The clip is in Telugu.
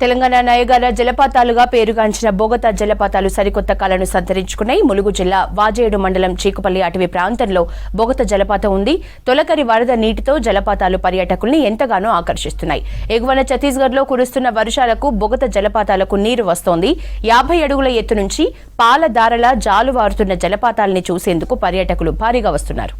తెలంగాణ నయగార జలపాతాలుగా పేరుగాంచిన బోగతా జలపాతాలు సరికొత్త కాలను సంతరించుకున్నాయి. ములుగు జిల్లా వాజేడు మండలం చీకుపల్లి అటవీ ప్రాంతంలో బోగత జలపాతం ఉంది. తొలకరి వరద నీటితో జలపాతాలు పర్యాటకుల్ని ఎంతగానో ఆకర్షిస్తున్నాయి. ఎగువన ఛత్తీస్గఢ్లో కురుస్తున్న వర్షాలకు బొగత జలపాతాలకు నీరు వస్తోంది. యాభై అడుగుల ఎత్తు నుంచి పాలదారలా జాలువారుతున్న జలపాతాల్ని చూసేందుకు పర్యాటకులు భారీగా వస్తున్నారు.